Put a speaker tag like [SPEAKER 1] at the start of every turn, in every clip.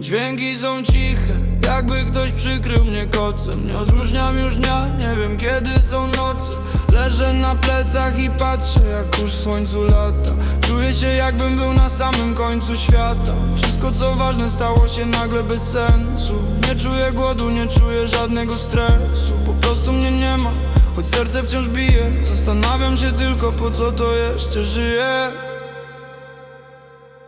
[SPEAKER 1] Dźwięki są ciche, jakby ktoś przykrył mnie kocem. Nie odróżniam już dnia, nie wiem kiedy są noce. Leżę na plecach i patrzę jak w słońcu lata. Czuję się jakbym był na samym końcu świata. Wszystko co ważne stało się nagle bez sensu. Nie czuję głodu, nie czuję żadnego stresu. Po prostu mnie nie ma, choć serce wciąż bije Zastanawiam się tylko po co to jeszcze żyję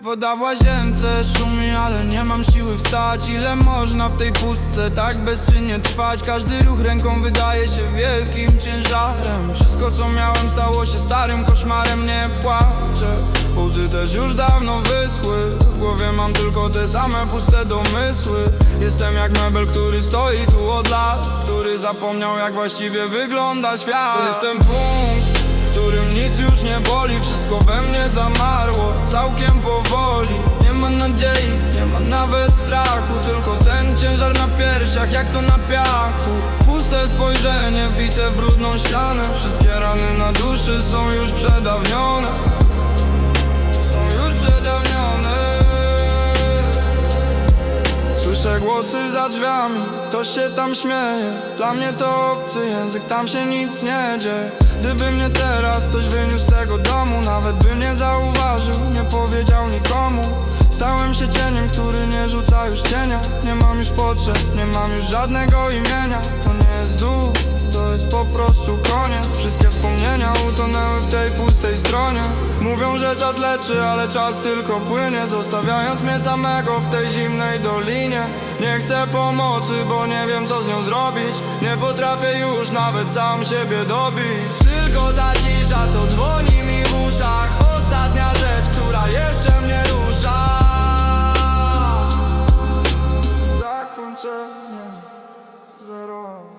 [SPEAKER 1] Woda w łazience szumi, ale nie mam siły wstać. Ile można w tej pustce tak bezczynnie trwać? Każdy ruch ręką wydaje się wielkim ciężarem. Wszystko co miałem stało się starym koszmarem. Nie płaczę, łzy też już dawno wyschły. W głowie mam tylko te same puste domysły. Jestem jak mebel, który stoi tu od lat Który zapomniał jak właściwie wygląda świat. Jestem punkt w którym nic już nie boli. Wszystko we mnie zamarło, całkiem powoli. Nie ma nadziei, nie ma nawet strachu. Tylko ten ciężar na piersiach, jak to na piachu. Puste spojrzenie, wbite w brudną ścianę. Wszystkie rany na duszy są już przedawnione Słyszę głosy za drzwiami, ktoś się tam śmieje. Dla mnie to obcy język, tam się nic nie dzieje. Gdyby mnie teraz ktoś wyniósł z tego domu Nawet by nie zauważył, nie powiedział nikomu. Stałem się cieniem, który nie rzuca już cienia. Nie mam już potrzeb, nie mam już żadnego imienia. To nie jest dół, to jest po prostu koniec. Wszystkie wspomnienia utonęły w Mówią, że czas leczy, ale czas tylko płynie Zostawiając mnie samego w tej zimnej dolinie. Nie chcę pomocy, bo nie wiem co z nią zrobić. Nie potrafię już nawet sam siebie dobić. Tylko ta cisza, co dzwoni mi w uszach. Ostatnia rzecz, która jeszcze mnie rusza. Zakończenie. Zero